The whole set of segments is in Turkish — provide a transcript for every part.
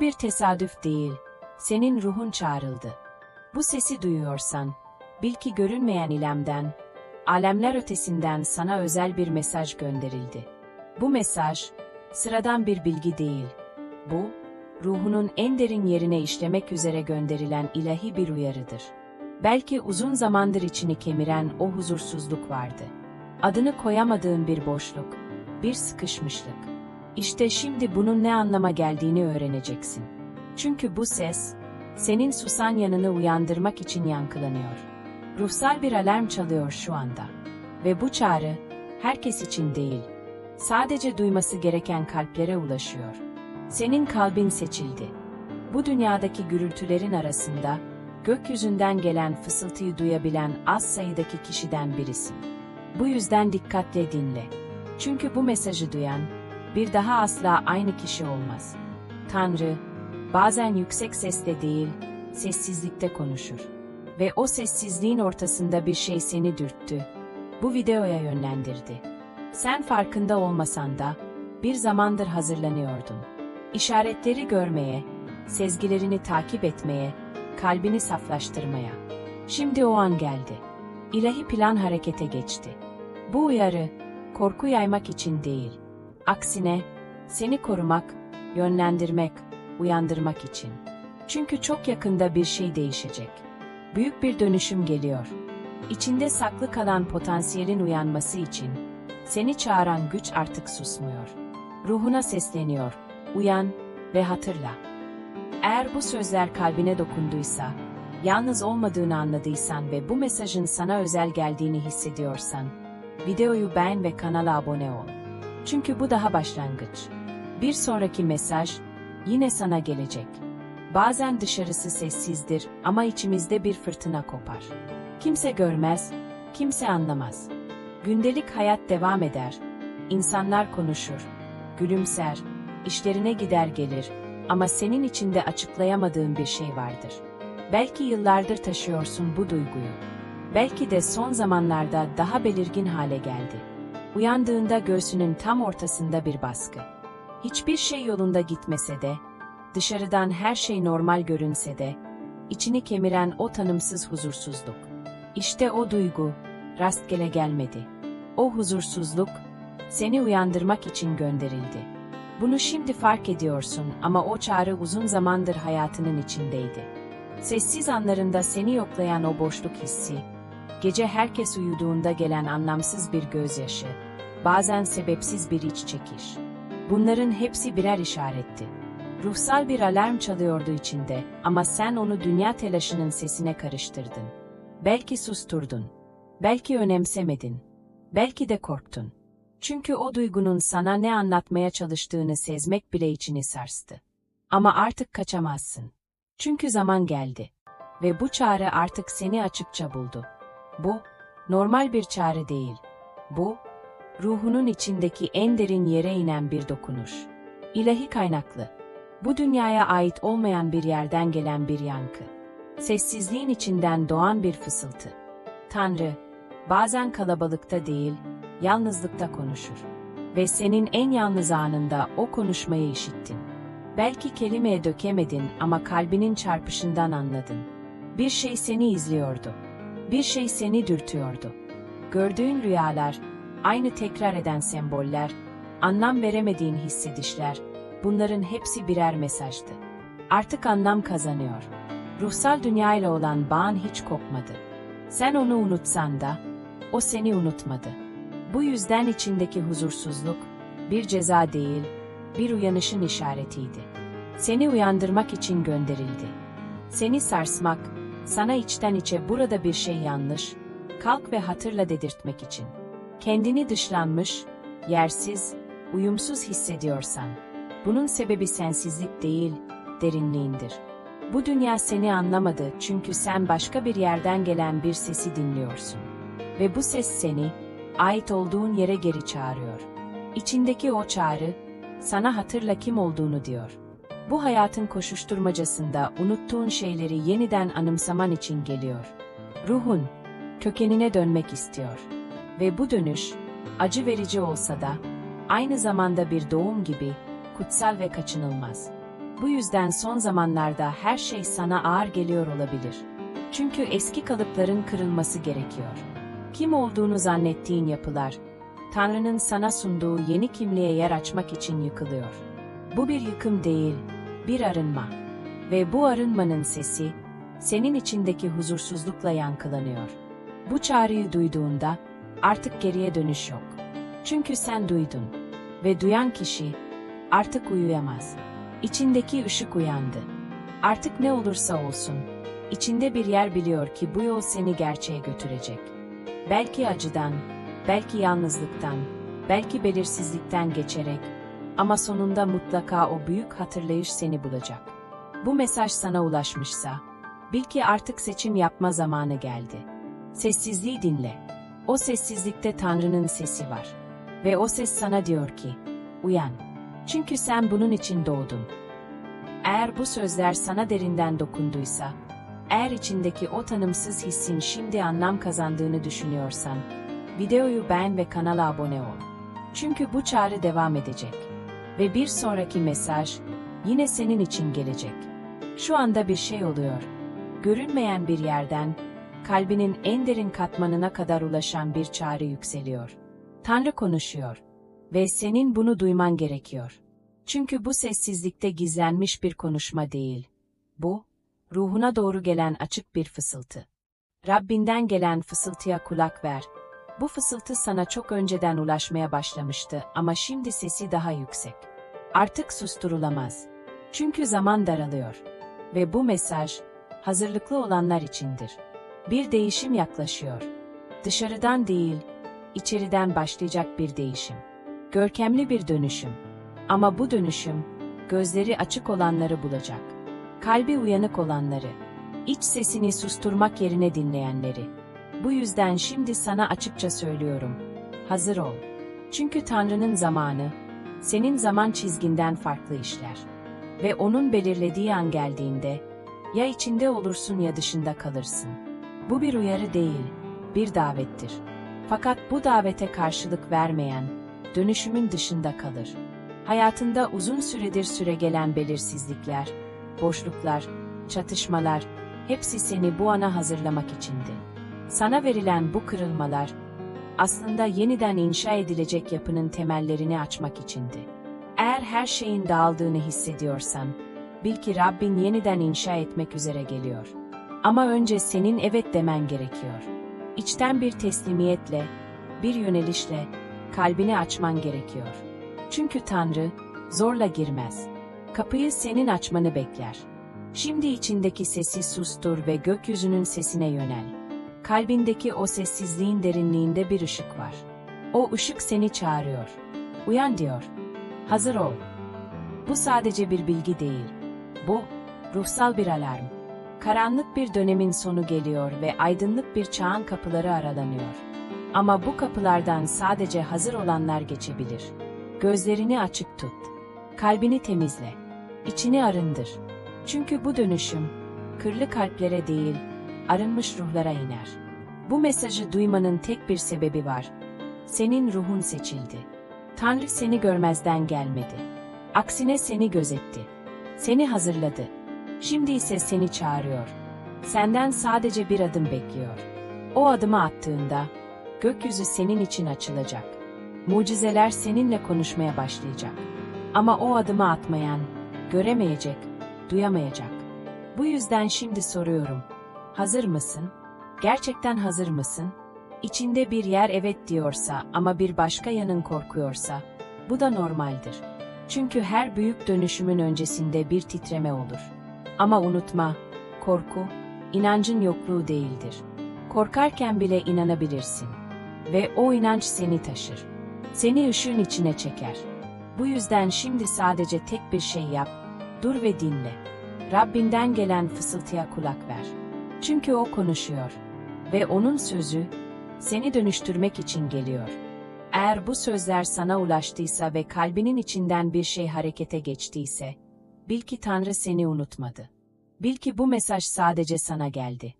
Bu bir tesadüf değil. Senin ruhun çağrıldı. Bu sesi duyuyorsan, bil ki görünmeyen ilemden, alemler ötesinden sana özel bir mesaj gönderildi. Bu mesaj, sıradan bir bilgi değil. Bu, ruhunun en derin yerine işlemek üzere gönderilen ilahi bir uyarıdır. Belki uzun zamandır içini kemiren o huzursuzluk vardı. Adını koyamadığın bir boşluk, bir sıkışmışlık. İşte şimdi bunun ne anlama geldiğini öğreneceksin. Çünkü bu ses, senin susan yanını uyandırmak için yankılanıyor. Ruhsal bir alarm çalıyor şu anda. Ve bu çağrı, herkes için değil, sadece duyması gereken kalplere ulaşıyor. Senin kalbin seçildi. Bu dünyadaki gürültülerin arasında, gökyüzünden gelen fısıltıyı duyabilen az sayıdaki kişiden birisin. Bu yüzden dikkatle dinle. Çünkü bu mesajı duyan, bir daha asla aynı kişi olmaz. Tanrı, bazen yüksek sesle değil, sessizlikte konuşur. Ve o sessizliğin ortasında bir şey seni dürttü. Bu videoya yönlendirdi. Sen farkında olmasan da, bir zamandır hazırlanıyordun. İşaretleri görmeye, sezgilerini takip etmeye, kalbini saflaştırmaya. Şimdi o an geldi. İlahi plan harekete geçti. Bu uyarı, korku yaymak için değil. Aksine, seni korumak, yönlendirmek, uyandırmak için. Çünkü çok yakında bir şey değişecek. Büyük bir dönüşüm geliyor. İçinde saklı kalan potansiyelin uyanması için, seni çağıran güç artık susmuyor. Ruhuna sesleniyor, uyan ve hatırla. Eğer bu sözler kalbine dokunduysa, yalnız olmadığını anladıysan ve bu mesajın sana özel geldiğini hissediyorsan, videoyu beğen ve kanala abone ol. Çünkü bu daha başlangıç. Bir sonraki mesaj yine sana gelecek. Bazen dışarısı sessizdir ama içimizde bir fırtına kopar. Kimse görmez, kimse anlamaz. Gündelik hayat devam eder. İnsanlar konuşur, gülümser, işlerine gider gelir ama senin içinde açıklayamadığın bir şey vardır. Belki yıllardır taşıyorsun bu duyguyu. Belki de son zamanlarda daha belirgin hale geldi. Uyandığında göğsünün tam ortasında bir baskı. Hiçbir şey yolunda gitmese de, dışarıdan her şey normal görünse de, içini kemiren o tanımsız huzursuzluk. İşte o duygu, rastgele gelmedi. O huzursuzluk, seni uyandırmak için gönderildi. Bunu şimdi fark ediyorsun ama o çağrı uzun zamandır hayatının içindeydi. Sessiz anlarında seni yoklayan o boşluk hissi, gece herkes uyuduğunda gelen anlamsız bir gözyaşı, bazen sebepsiz bir iç çekiş. Bunların hepsi birer işaretti. Ruhsal bir alarm çalıyordu içinde ama sen onu dünya telaşının sesine karıştırdın. Belki susturdun. Belki önemsemedin. Belki de korktun. Çünkü o duygunun sana ne anlatmaya çalıştığını sezmek bile içini sarstı. Ama artık kaçamazsın. Çünkü zaman geldi. Ve bu çağrı artık seni açıkça buldu. Bu, normal bir çağrı değil. Bu, ruhunun içindeki en derin yere inen bir dokunuş. İlahi kaynaklı. Bu dünyaya ait olmayan bir yerden gelen bir yankı. Sessizliğin içinden doğan bir fısıltı. Tanrı, bazen kalabalıkta değil, yalnızlıkta konuşur. Ve senin en yalnız anında o konuşmayı işittin. Belki kelimeye dökemedin ama kalbinin çarpışından anladın. Bir şey seni izliyordu. Bir şey seni dürtüyordu. Gördüğün rüyalar, aynı tekrar eden semboller, anlam veremediğin hissedişler, bunların hepsi birer mesajdı. Artık anlam kazanıyor. Ruhsal dünyayla olan bağın hiç kopmadı. Sen onu unutsan da, o seni unutmadı. Bu yüzden içindeki huzursuzluk, bir ceza değil, bir uyanışın işaretiydi. Seni uyandırmak için gönderildi. Seni sarsmak, sana içten içe burada bir şey yanlış, kalk ve hatırla dedirtmek için. Kendini dışlanmış, yersiz, uyumsuz hissediyorsan, bunun sebebi sensizlik değil, derinliğindir. Bu dünya seni anlamadı çünkü sen başka bir yerden gelen bir sesi dinliyorsun. Ve bu ses seni, ait olduğun yere geri çağırıyor. İçindeki o çağrı, sana hatırla kim olduğunu diyor. Bu hayatın koşuşturmacasında unuttuğun şeyleri yeniden anımsaman için geliyor. Ruhun, kökenine dönmek istiyor. Ve bu dönüş, acı verici olsa da, aynı zamanda bir doğum gibi, kutsal ve kaçınılmaz. Bu yüzden son zamanlarda her şey sana ağır geliyor olabilir. Çünkü eski kalıpların kırılması gerekiyor. Kim olduğunu zannettiğin yapılar, Tanrı'nın sana sunduğu yeni kimliğe yer açmak için yıkılıyor. Bu bir yıkım değil, bir arınma. Ve bu arınmanın sesi, senin içindeki huzursuzlukla yankılanıyor. Bu çağrıyı duyduğunda, artık geriye dönüş yok. Çünkü sen duydun. Ve duyan kişi, artık uyuyamaz. İçindeki ışık uyandı. Artık ne olursa olsun, içinde bir yer biliyor ki bu yol seni gerçeğe götürecek. Belki acıdan, belki yalnızlıktan, belki belirsizlikten geçerek ama sonunda mutlaka o büyük hatırlayış seni bulacak. Bu mesaj sana ulaşmışsa, bil ki artık seçim yapma zamanı geldi. Sessizliği dinle. O sessizlikte Tanrı'nın sesi var. Ve o ses sana diyor ki, uyan. Çünkü sen bunun için doğdun. Eğer bu sözler sana derinden dokunduysa, eğer içindeki o tanımsız hissin şimdi anlam kazandığını düşünüyorsan, videoyu beğen ve kanala abone ol. Çünkü bu çağrı devam edecek. Ve bir sonraki mesaj yine senin için gelecek. Şu anda bir şey oluyor. Görünmeyen bir yerden, kalbinin en derin katmanına kadar ulaşan bir çağrı yükseliyor. Tanrı konuşuyor. Ve senin bunu duyman gerekiyor. Çünkü bu sessizlikte gizlenmiş bir konuşma değil. Bu, ruhuna doğru gelen açık bir fısıltı. Rabbinden gelen fısıltıya kulak ver. Bu fısıltı sana çok önceden ulaşmaya başlamıştı ama şimdi sesi daha yüksek. Artık susturulamaz. Çünkü zaman daralıyor. Ve bu mesaj, hazırlıklı olanlar içindir. Bir değişim yaklaşıyor. Dışarıdan değil, içeriden başlayacak bir değişim. Görkemli bir dönüşüm. Ama bu dönüşüm, gözleri açık olanları bulacak. Kalbi uyanık olanları, iç sesini susturmak yerine dinleyenleri. Bu yüzden şimdi sana açıkça söylüyorum. Hazır ol. Çünkü Tanrı'nın zamanı, senin zaman çizginden farklı işler. Ve onun belirlediği an geldiğinde, ya içinde olursun ya dışında kalırsın. Bu bir uyarı değil, bir davettir. Fakat bu davete karşılık vermeyen, dönüşümün dışında kalır. Hayatında uzun süredir süregelen belirsizlikler, boşluklar, çatışmalar, hepsi seni bu ana hazırlamak içindi. Sana verilen bu kırılmalar, aslında yeniden inşa edilecek yapının temellerini açmak içindi. Eğer her şeyin dağıldığını hissediyorsan, bil ki Rabbin yeniden inşa etmek üzere geliyor. Ama önce senin evet demen gerekiyor. İçten bir teslimiyetle, bir yönelişle, kalbini açman gerekiyor. Çünkü Tanrı, zorla girmez. Kapıyı senin açmanı bekler. Şimdi içindeki sesi sustur ve gökyüzünün sesine yönel. Kalbindeki o sessizliğin derinliğinde bir ışık var. O ışık seni çağırıyor. Uyan diyor. Hazır ol. Bu sadece bir bilgi değil. Bu, ruhsal bir alarm. Karanlık bir dönemin sonu geliyor ve aydınlık bir çağın kapıları aralanıyor. Ama bu kapılardan sadece hazır olanlar geçebilir. Gözlerini açık tut. Kalbini temizle. İçini arındır. Çünkü bu dönüşüm, kırlı kalplere değil, arınmış ruhlara iner. Bu mesajı duymanın tek bir sebebi var. Senin ruhun seçildi. Tanrı seni görmezden gelmedi. Aksine seni gözetti. Seni hazırladı. Şimdi ise seni çağırıyor. Senden sadece bir adım bekliyor. O adımı attığında, gökyüzü senin için açılacak. Mucizeler seninle konuşmaya başlayacak. Ama o adımı atmayan, göremeyecek, duyamayacak. Bu yüzden şimdi soruyorum. Hazır mısın? Gerçekten hazır mısın? İçinde bir yer evet diyorsa ama bir başka yanın korkuyorsa, bu da normaldir. Çünkü her büyük dönüşümün öncesinde bir titreme olur. Ama unutma, korku, inancın yokluğu değildir. Korkarken bile inanabilirsin. Ve o inanç seni taşır. Seni ışığın içine çeker. Bu yüzden şimdi sadece tek bir şey yap, dur ve dinle. Rabbinden gelen fısıltıya kulak ver. Çünkü o konuşuyor. Ve onun sözü, seni dönüştürmek için geliyor. Eğer bu sözler sana ulaştıysa ve kalbinin içinden bir şey harekete geçtiyse, bil ki Tanrı seni unutmadı. Bil ki bu mesaj sadece sana geldi.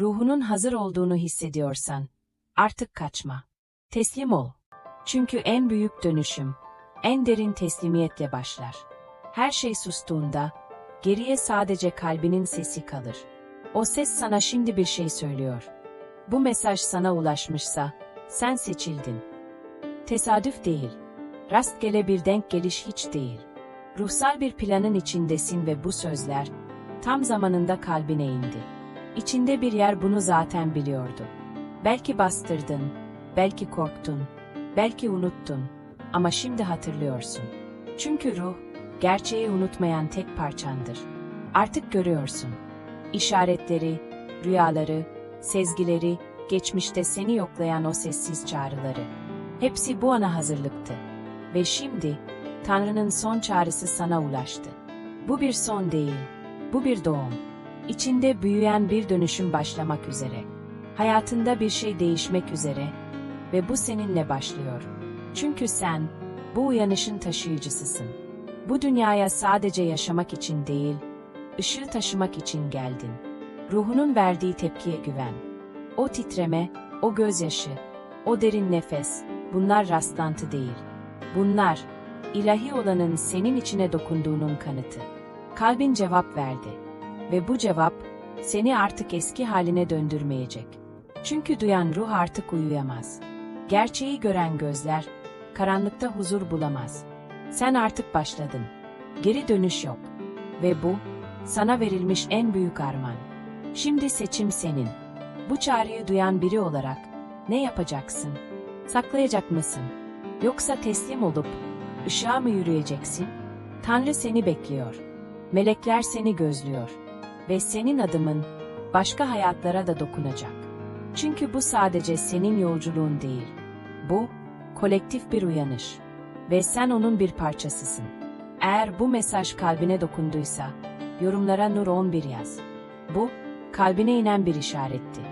Ruhunun hazır olduğunu hissediyorsan, artık kaçma. Teslim ol. Çünkü en büyük dönüşüm, en derin teslimiyetle başlar. Her şey sustuğunda, Geriye sadece kalbinin sesi kalır. O ses sana şimdi bir şey söylüyor. Bu mesaj sana ulaşmışsa, sen seçildin. Tesadüf değil. Rastgele bir denk geliş hiç değil. Ruhsal bir planın içindesin ve bu sözler, tam zamanında kalbine indi. İçinde bir yer bunu zaten biliyordu. Belki bastırdın, belki korktun, belki unuttun ama şimdi hatırlıyorsun. Çünkü ruh, gerçeği unutmayan tek parçandır. Artık görüyorsun. İşaretleri, rüyaları, sezgileri, geçmişte seni yoklayan o sessiz çağrıları. Hepsi bu ana hazırlıktı. Ve şimdi, Tanrı'nın son çağrısı sana ulaştı. Bu bir son değil, bu bir doğum. İçinde büyüyen bir dönüşüm başlamak üzere. Hayatında bir şey değişmek üzere ve bu seninle başlıyor. Çünkü sen, bu uyanışın taşıyıcısısın. Bu dünyaya sadece yaşamak için değil, ışığı taşımak için geldin. Ruhunun verdiği tepkiye güven. O titreme, o gözyaşı, o derin nefes, bunlar rastlantı değil. Bunlar, ilahi olanın senin içine dokunduğunun kanıtı. Kalbin cevap verdi. Ve bu cevap, seni artık eski haline döndürmeyecek. Çünkü duyan ruh artık uyuyamaz. Gerçeği gören gözler, karanlıkta huzur bulamaz. Sen artık başladın. Geri dönüş yok. Ve bu, sana verilmiş en büyük armağan. Şimdi seçim senin. Bu çağrıyı duyan biri olarak ne yapacaksın? Saklayacak mısın? Yoksa teslim olup ışığa mı yürüyeceksin? Tanrı seni bekliyor. Melekler seni gözlüyor. Ve senin adımın başka hayatlara da dokunacak. Çünkü bu sadece senin yolculuğun değil. Bu, kolektif bir uyanış. Ve sen onun bir parçasısın. Eğer bu mesaj kalbine dokunduysa, yorumlara Nur 11 yaz. Bu, kalbine inen bir işaretti.